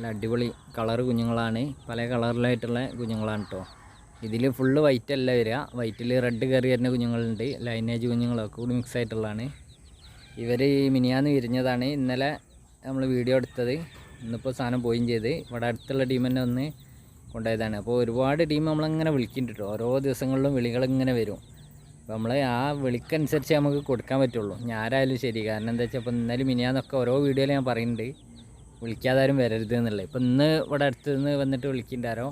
നല്ല അടിപൊളി കളർ കുഞ്ഞുങ്ങളാണ്. പല കളറിലായിട്ടുള്ള കുഞ്ഞുങ്ങളാണ് കേട്ടോ ഇതിൽ ഫുള്ള് വൈറ്റ് അല്ല വരിക. വൈറ്റിൽ റെഡ് കയറി വരുന്ന കുഞ്ഞുങ്ങളുണ്ട്. ലൈനേജ് കുഞ്ഞുങ്ങളൊക്കെ കൂടി മിക്സ് ആയിട്ടുള്ളതാണ്. ഇവർ മിനിയാന്ന് വിരിഞ്ഞതാണ് ഇന്നലെ നമ്മൾ വീഡിയോ എടുത്തത്. ഇന്നിപ്പോൾ സാധനം പോയും ചെയ്ത്. ഇവിടെ അടുത്തുള്ള ടീം തന്നെ ഒന്ന് കൊണ്ടുപോയതാണ്. അപ്പോൾ ഒരുപാട് ടീം നമ്മളങ്ങനെ വിളിക്കുന്നുണ്ട് ഓരോ ദിവസങ്ങളിലും വിളികളിങ്ങനെ വരും. അപ്പോൾ നമ്മൾ ആ വിളിക്കനുസരിച്ച് നമുക്ക് കൊടുക്കാൻ പറ്റുള്ളൂ. ഞാനായാലും ശരി. കാരണം എന്താ വെച്ചാൽ ഇപ്പോൾ ഇന്നലെ മിനിയാന്നൊക്കെ ഓരോ വീഡിയോയിൽ ഞാൻ പറയുന്നുണ്ട്. വിളിക്കാതാരും വരരുത് എന്നുള്ളത്. ഇപ്പം ഇന്ന് ഇവിടെ അടുത്ത് നിന്ന് വന്നിട്ട് വിളിക്കണ്ടാരോ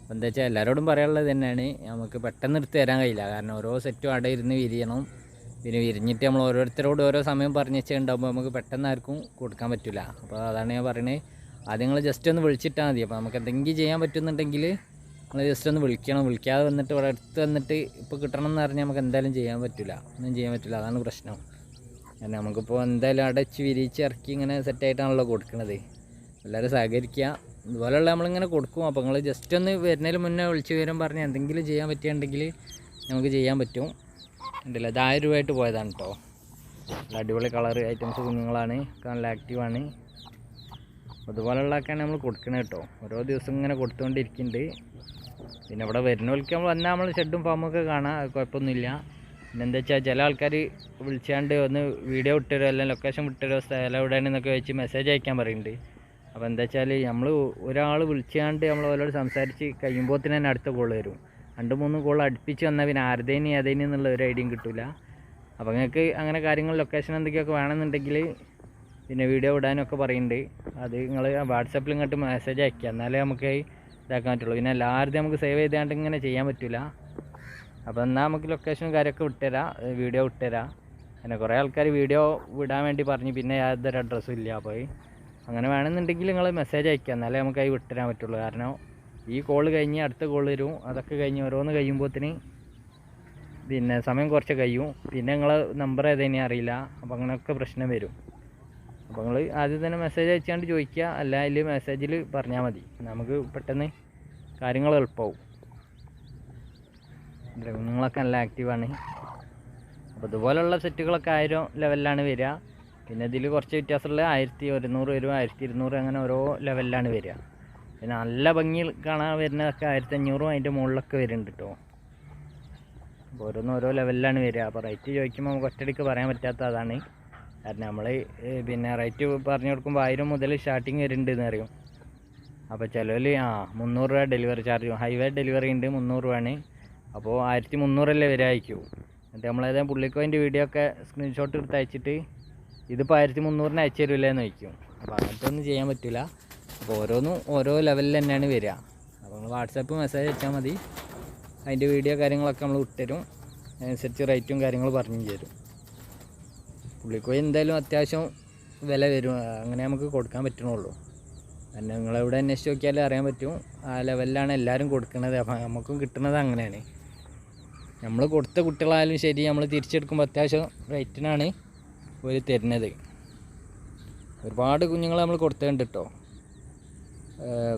അപ്പം എന്താ വെച്ചാൽ എല്ലാവരോടും പറയാനുള്ളത് തന്നെയാണ്. നമുക്ക് പെട്ടെന്ന് എടുത്ത് തരാൻ കഴിയില്ല. കാരണം ഓരോ സെറ്റും അവിടെ ഇരുന്ന് വിരിയണം. പിന്നെ വിരിഞ്ഞിട്ട് നമ്മൾ ഓരോരുത്തരോട് ഓരോ സമയം പറഞ്ഞു വെച്ചിട്ടുണ്ടാകുമ്പോൾ നമുക്ക് പെട്ടെന്ന് ആർക്കും കൊടുക്കാൻ പറ്റില്ല അപ്പോൾ അതാണ് ഞാൻ പറയുന്നത് ആദ്യം നിങ്ങൾ ജസ്റ്റ് ഒന്ന് വിളിച്ചിട്ടാൽ മതി. അപ്പോൾ നമുക്ക് എന്തെങ്കിലും ചെയ്യാൻ പറ്റുന്നുണ്ടെങ്കിൽ നിങ്ങൾ ജസ്റ്റ് ഒന്ന് വിളിക്കണം. വിളിക്കാതെ വന്നിട്ട് ഇവിടെ അടുത്ത് വന്നിട്ട് ഇപ്പോൾ കിട്ടണം എന്ന് പറഞ്ഞാൽ നമുക്ക് എന്തായാലും ചെയ്യാൻ പറ്റില്ല ഒന്നും ചെയ്യാൻ പറ്റില്ല അതാണ് പ്രശ്നം. കാരണം നമുക്കിപ്പോൾ എന്തായാലും അടച്ച് വിരിച്ച് ഇറക്കി ഇങ്ങനെ സെറ്റായിട്ടാണല്ലോ കൊടുക്കുന്നത് എല്ലാവരും സഹകരിക്കുക ഇതുപോലെയുള്ള നമ്മളിങ്ങനെ കൊടുക്കും. അപ്പോൾ നിങ്ങൾ ജസ്റ്റ് ഒന്ന് വരുന്നതിന് മുന്നേ വിളിച്ച് വരും പറഞ്ഞ് എന്തെങ്കിലും ചെയ്യാൻ പറ്റുകയുണ്ടെങ്കിൽ നമുക്ക് ചെയ്യാൻ പറ്റും. ഉണ്ടല്ലോ ഇത് ആയിരം രൂപയായിട്ട് പോയതാണ് കേട്ടോ അടിപൊളി കളർ ഐറ്റംസ് കുഞ്ഞുങ്ങളാണ്. നല്ല ആക്റ്റീവാണ് അതുപോലെയുള്ളതൊക്കെയാണ് നമ്മൾ കൊടുക്കണത് കേട്ടോ ഓരോ ദിവസം ഇങ്ങനെ കൊടുത്തുകൊണ്ടിരിക്കുന്നുണ്ട് പിന്നെ ഇവിടെ വരുന്നവർക്ക് നമ്മൾ വന്നാൽ നമ്മൾ ഷെഡും ഫാമൊക്കെ കാണാം. കുഴപ്പമൊന്നുമില്ല. പിന്നെ എന്താ വെച്ചാൽ ചില ആൾക്കാർ വിളിച്ചാണ്ട് ഒന്ന് വീഡിയോ വിട്ടുതരോ അല്ലെങ്കിൽ ലൊക്കേഷൻ വിട്ടുതരോ സ്ഥലം എവിടെയാണെന്നൊക്കെ വെച്ച് മെസ്സേജ് അയക്കാൻ പറയുന്നുണ്ട് അപ്പോൾ എന്താ വെച്ചാൽ നമ്മൾ ഒരാൾ വിളിച്ചാണ്ട് നമ്മൾ ഓരോട് സംസാരിച്ച് കഴിയുമ്പോൾ തന്നെ അടുത്ത കോൾ വരും. രണ്ട് മൂന്ന് കോൾ അടുപ്പിച്ച് വന്നാൽ പിന്നെ ആരുതേനി അതേനി എന്നുള്ള ഒരു ഐഡിയയും കിട്ടില്ല അപ്പോൾ നിങ്ങൾക്ക് അങ്ങനെ കാര്യങ്ങൾ ലൊക്കേഷൻ എന്തൊക്കെയൊക്കെ വേണമെന്നുണ്ടെങ്കിൽ പിന്നെ വീഡിയോ ഇടാനൊക്കെ പറയുന്നുണ്ട് അത് നിങ്ങൾ വാട്സപ്പിൽ ഇങ്ങോട്ട് മെസ്സേജ് അയക്കുക എന്നാലേ നമുക്ക് ഇതാക്കാൻ പറ്റുള്ളൂ. പിന്നെ എല്ലാവരുടെയും നമുക്ക് സേവ് ചെയ്താണ്ട് ഇങ്ങനെ ചെയ്യാൻ പറ്റില്ല അപ്പോൾ എന്നാൽ നമുക്ക് ലൊക്കേഷനും കാര്യമൊക്കെ വിട്ടുതരാം. വീഡിയോ വിട്ടുതരാം. പിന്നെ കുറേ ആൾക്കാർ വീഡിയോ വിടാൻ വേണ്ടി പറഞ്ഞു. പിന്നെ യാതൊരു അഡ്രസ്സും ഇല്ല. അപ്പോൾ അങ്ങനെ വേണമെന്നുണ്ടെങ്കിൽ നിങ്ങൾ മെസ്സേജ് അയക്കുക എന്നാലേ നമുക്ക് അത് വിട്ടുതരാൻ പറ്റുള്ളൂ. കാരണം ഈ കോൾ കഴിഞ്ഞ് അടുത്ത കോൾ വരും. അതൊക്കെ കഴിഞ്ഞ് ഓരോന്ന് കഴിയുമ്പോഴത്തേന് പിന്നെ സമയം കുറച്ച് കഴിയും. പിന്നെ നിങ്ങൾ നമ്പർ ഏതേനെ അറിയില്ല. അപ്പോൾ അങ്ങനെയൊക്കെ പ്രശ്നം വരും. അപ്പോൾ നിങ്ങൾ ആദ്യം തന്നെ മെസ്സേജ് അയച്ചാണ്ട് ചോദിക്കുക. അല്ല അതിൽ മെസ്സേജിൽ പറഞ്ഞാൽ മതി. നമുക്ക് പെട്ടെന്ന് കാര്യങ്ങൾ എളുപ്പമാവും നിങ്ങളൊക്കെ നല്ല ആക്റ്റീവാണ് അപ്പോൾ ഇതുപോലുള്ള സെറ്റുകളൊക്കെ ആയിരം ലെവലിലാണ് വരിക. പിന്നെ ഇതിൽ കുറച്ച് വ്യത്യാസമുള്ള ആയിരത്തി ഒരുന്നൂറ് വരും ആയിരത്തി ഇരുന്നൂറ് അങ്ങനെ ഓരോ ലെവലിലാണ് വരിക. പിന്നെ നല്ല ഭംഗി കാണാൻ വരുന്നതൊക്കെ ആയിരത്തി അഞ്ഞൂറും അതിന്റെ മുകളിലൊക്കെ വരുന്നുണ്ട് കേട്ടോ അപ്പോൾ ഓരോന്ന് ഓരോ ലെവലിലാണ് വരിക. അപ്പോൾ റേറ്റ് ചോദിക്കുമ്പോൾ നമുക്ക് ഒറ്റയടിക്ക് പറയാൻ പറ്റാത്ത അതാണ്. കാരണം നമ്മൾ പിന്നെ റേറ്റ് പറഞ്ഞു കൊടുക്കുമ്പോൾ ആയിരം മുതൽ സ്റ്റാർട്ടിങ് വരുന്നുണ്ട് എന്ന് അറിയും അപ്പോൾ ചിലവിൽ ആ മുന്നൂറ് രൂപ ഡെലിവറി ചാർജ് ഹൈവേ ഡെലിവറി ഉണ്ട് മുന്നൂറ് രൂപയാണ് അപ്പോൾ ആയിരത്തി മുന്നൂറല്ലേ വരായിരിക്കും എന്നിട്ട് നമ്മളേതായാലും പുള്ളിക്കോയിന്റെ വീഡിയോ ഒക്കെ സ്ക്രീൻഷോട്ട് എടുത്ത് അയച്ചിട്ട് ഇതിപ്പോൾ ആയിരത്തി മുന്നൂറിന് അയച്ചു തരില്ലേ എന്ന് വയ്ക്കും അപ്പോൾ അങ്ങനത്തെ ഒന്നും ചെയ്യാൻ പറ്റില്ല അപ്പോൾ ഓരോന്നും ഓരോ ലെവലിൽ തന്നെയാണ് വരിക. അപ്പോൾ നമ്മൾ വാട്സാപ്പ് മെസ്സേജ് അയച്ചാൽ മതി. അതിന്റെ വീഡിയോ കാര്യങ്ങളൊക്കെ നമ്മൾ വിട്ടുതരും അതിനനുസരിച്ച് റേറ്റും കാര്യങ്ങളും പറഞ്ഞു തരും. പുള്ളിക്കോയി എന്തായാലും അത്യാവശ്യം വില വരും. അങ്ങനെ നമുക്ക് കൊടുക്കാൻ പറ്റണുള്ളൂ. കാരണം നിങ്ങളെവിടെ അന്വേഷിച്ച് നോക്കിയാലേ അറിയാൻ പറ്റും. ആ ലെവലിലാണ് എല്ലാവരും കൊടുക്കുന്നത് അപ്പം നമുക്കും കിട്ടുന്നത് അങ്ങനെയാണ്. നമ്മൾ കൊടുത്ത കുട്ടികളായാലും ശരി നമ്മൾ തിരിച്ചെടുക്കുമ്പോൾ അത്യാവശ്യം റേറ്റിനാണ് ഒരു തരുന്നത്. ഒരുപാട് കുഞ്ഞുങ്ങൾ നമ്മൾ കൊടുത്തിട്ടുണ്ട് കേട്ടോ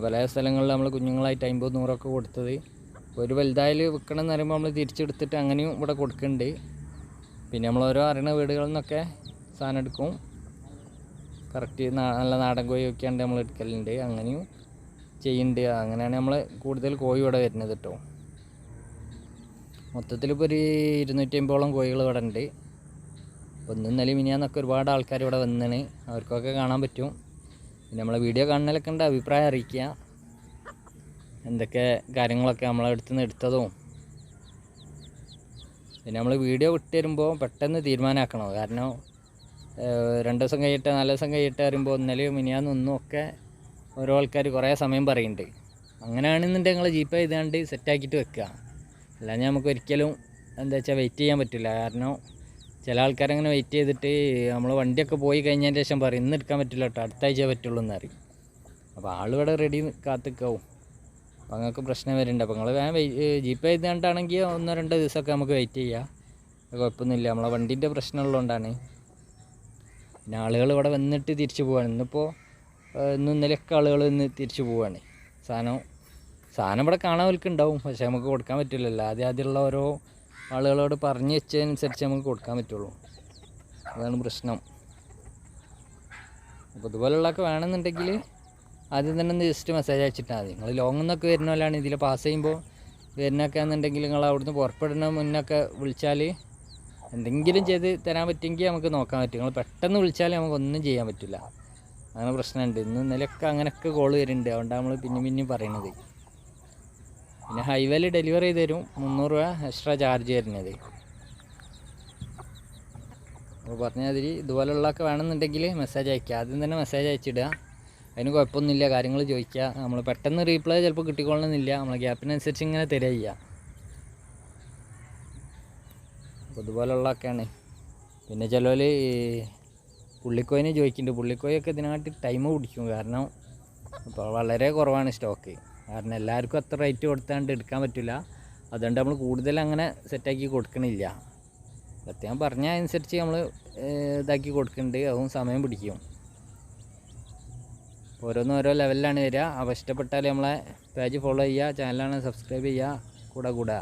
പല സ്ഥലങ്ങളിൽ നമ്മൾ കുഞ്ഞുങ്ങളായിട്ട് അമ്പത് നൂറൊക്കെ കൊടുത്തത്. ഒരു വലുതായാൽ വിൽക്കണം എന്ന് പറയുമ്പോൾ നമ്മൾ തിരിച്ചെടുത്തിട്ട് അങ്ങനെയും ഇവിടെ കൊടുക്കുന്നുണ്ട് പിന്നെ നമ്മൾ ഓരോ അറിയണ വീടുകളിൽ നിന്നൊക്കെ സാധനം എടുക്കും. കറക്റ്റ് നല്ല നാടൻ കോഴി ഒക്കെ ഉണ്ട് നമ്മൾ എടുക്കലുണ്ട്. അങ്ങനെയും ചെയ്യുന്നുണ്ട് അങ്ങനെയാണ് നമ്മൾ കൂടുതൽ കോഴി ഇവിടെ വരുന്നത് കേട്ടോ മൊത്തത്തിൽ ഇപ്പോൾ ഒരു ഇരുന്നൂറ്റി അമ്പതോളം കോഴികൾ ഇവിടെ ഉണ്ട് അപ്പോൾ ഇന്ന് ഇന്നലെ മിനിയാന്നൊക്കെ ഒരുപാട് ആൾക്കാർ ഇവിടെ വന്നാണ്. അവർക്കൊക്കെ കാണാൻ പറ്റും. പിന്നെ നമ്മളെ വീഡിയോ കാണുന്നതിലൊക്കെ ഉണ്ട് അഭിപ്രായം അറിയിക്കുക. എന്തൊക്കെ കാര്യങ്ങളൊക്കെ നമ്മളെടുത്ത് നിന്ന് എടുത്തതും. പിന്നെ നമ്മൾ വീഡിയോ വിട്ട് തരുമ്പോൾ പെട്ടെന്ന് തീരുമാനമാക്കണം കാരണം രണ്ട് ദിവസം കഴിയിട്ട് നാല് ദിവസം കഴിയിട്ട് വരുമ്പോൾ ഇന്നലെ മിനിയാന്നൊന്നും ഒക്കെ ഓരോ ആൾക്കാർ കുറേ സമയം പറയുന്നുണ്ട്. അങ്ങനെയാണെന്നുണ്ടെങ്കിൽ നിങ്ങൾ ജീപ്പ് ചെയ്താണ്ട് സെറ്റാക്കിയിട്ട് വെക്കുക. അല്ലാതെ നമുക്ക് ഒരിക്കലും എന്താ വെച്ചാൽ വെയിറ്റ് ചെയ്യാൻ പറ്റില്ല. കാരണം ചില ആൾക്കാരങ്ങനെ വെയിറ്റ് ചെയ്തിട്ട് നമ്മൾ വണ്ടിയൊക്കെ പോയി കഴിഞ്ഞതിന് ശേഷം പറയും ഇന്ന് എടുക്കാൻ പറ്റില്ല കേട്ടോ അടുത്ത ആഴ്ച പറ്റുള്ളൂ എന്ന് അറിയും അപ്പോൾ ആളിവിടെ റെഡി കാത്തിക്കാവും. അപ്പോൾ നിങ്ങൾക്ക് പ്രശ്നം വരുന്നുണ്ട് അപ്പോൾ നിങ്ങൾ വേഗം ജീപ്പ് ചെയ്തുകൊണ്ടാണെങ്കിൽ ഒന്നോ രണ്ടോ ദിവസമൊക്കെ നമുക്ക് വെയിറ്റ് ചെയ്യാം. കുഴപ്പമൊന്നുമില്ല നമ്മളെ വണ്ടീന്റെ പ്രശ്നമുള്ളതുകൊണ്ടാണ് പിന്നെ ആളുകൾ ഇവിടെ വന്നിട്ട് തിരിച്ചു പോവാണ്. ഇന്നിപ്പോൾ ഇന്നും ഇന്നലെയൊക്കെ ആളുകൾ ഇന്ന് തിരിച്ചു പോവാണ്. സാധനം സാധനം ഇവിടെ കാണാൻ ഉണ്ടാവും. പക്ഷേ നമുക്ക് കൊടുക്കാൻ പറ്റില്ലല്ലോ ആദ്യം ആദ്യമുള്ള ഓരോ ആളുകളോട് പറഞ്ഞു വെച്ചതനുസരിച്ച് നമുക്ക് കൊടുക്കാൻ പറ്റുള്ളൂ. അതാണ് പ്രശ്നം. അപ്പോൾ ഇതുപോലുള്ളതൊക്കെ വേണമെന്നുണ്ടെങ്കിൽ ആദ്യം തന്നെ ഒന്ന് ജസ്റ്റ് മെസ്സേജ് അയച്ചിട്ടാൽ മതി. നിങ്ങൾ ലോങ്ങിൽ നിന്നൊക്കെ വരുന്ന പോലെയാണ് ഇതിൽ പാസ് ചെയ്യുമ്പോൾ വരുന്നൊക്കെ എന്നുണ്ടെങ്കിൽ നിങ്ങൾ അവിടുന്ന് പുറപ്പെടുന്ന മുന്നൊക്കെ വിളിച്ചാൽ എന്തെങ്കിലും ചെയ്ത് തരാൻ പറ്റുമെങ്കിൽ നമുക്ക് നോക്കാൻ പറ്റും. നിങ്ങൾ പെട്ടെന്ന് വിളിച്ചാൽ നമുക്കൊന്നും ചെയ്യാൻ പറ്റില്ല. അങ്ങനെ പ്രശ്നമുണ്ട്. ഇന്ന് ഇന്നലെയൊക്കെ അങ്ങനെയൊക്കെ കോൾ വരുന്നുണ്ട്. അതുകൊണ്ടാണ് നമ്മൾ പിന്നെയും പിന്നെയും പറയണത്. പിന്നെ ഹൈവേയിൽ ഡെലിവറി ചെയ്ത് തരും. മുന്നൂറ് രൂപ എക്സ്ട്രാ ചാർജ് വരുന്നത് അപ്പോൾ പറഞ്ഞ മാതിരി ഇതുപോലുള്ളതൊക്കെ വേണമെന്നുണ്ടെങ്കിൽ മെസ്സേജ് അയക്കുക ആദ്യം തന്നെ മെസ്സേജ് അയച്ചിടുക. അതിന് കുഴപ്പമൊന്നുമില്ല. കാര്യങ്ങൾ ചോദിക്കുക. നമ്മൾ പെട്ടെന്ന് റീപ്ലൈ ചിലപ്പോൾ കിട്ടിക്കൊള്ളണമെന്നില്ല. നമ്മൾ ഗ്യാപ്പിനനുസരിച്ച് ഇങ്ങനെ തരിക ചെയ്യുക അപ്പോൾ ഇതുപോലുള്ളതൊക്കെയാണ്. പിന്നെ ചിലവർ പുള്ളിക്കോയിനെ ചോദിക്കുന്നുണ്ട്. പുള്ളിക്കോയൊക്കെ ഇതിനായിട്ട് ടൈം പിടിക്കും. കാരണം ഇപ്പോൾ വളരെ കുറവാണ് സ്റ്റോക്ക് കാരണം എല്ലാവർക്കും അത്ര റേറ്റ് കൊടുത്താണ്ട് എടുക്കാൻ പറ്റില്ല അതുകൊണ്ട് നമ്മൾ കൂടുതൽ അങ്ങനെ സെറ്റാക്കി കൊടുക്കണില്ല. സത്യം പറഞ്ഞ അനുസരിച്ച് നമ്മൾ ഇതാക്കി കൊടുക്കുന്നുണ്ട് അതും സമയം പിടിക്കും. ഓരോന്നും ഓരോ ലെവലിലാണ് വരിക. അപ്പോൾ ഇഷ്ടപ്പെട്ടാൽ നമ്മളെ പേജ് ഫോളോ ചെയ്യുക ചാനലാണ് സബ്സ്ക്രൈബ് ചെയ്യുക. കൂടെ കൂടെ.